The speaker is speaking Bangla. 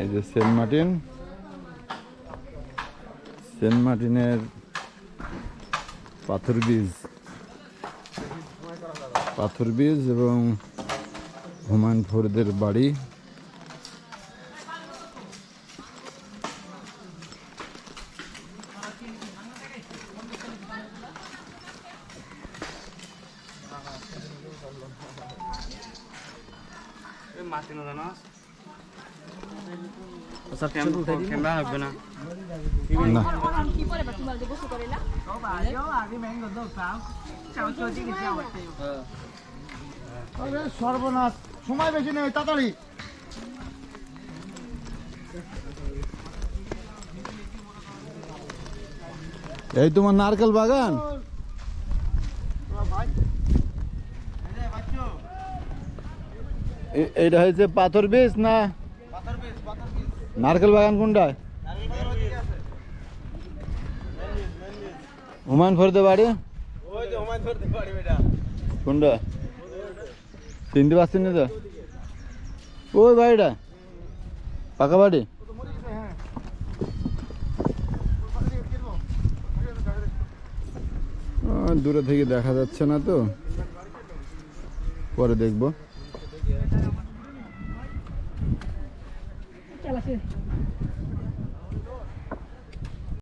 এই যে সেন্ট মার্টিন। সেন্ট মার্টিনের পাথর বীজ। পাথর বীজ এবং হুমায়ুন ফরিদের বাড়ি। সর্বনাশ। সময় বেশি নেই তাড়াতাড়ি। এই তোমার নারকেল বাগান? এইটা হয়েছে পাথর বীজ না? নারকেল বাগান কোনটায়? হুমায়ুন ফরিদের বাড়ি? কোনটা চিনতে পারছেন না তো। ওই বাড়িটা? পাকা বাড়ি? দূরে থেকে দেখা যাচ্ছে না তো। পরে দেখব। 다시.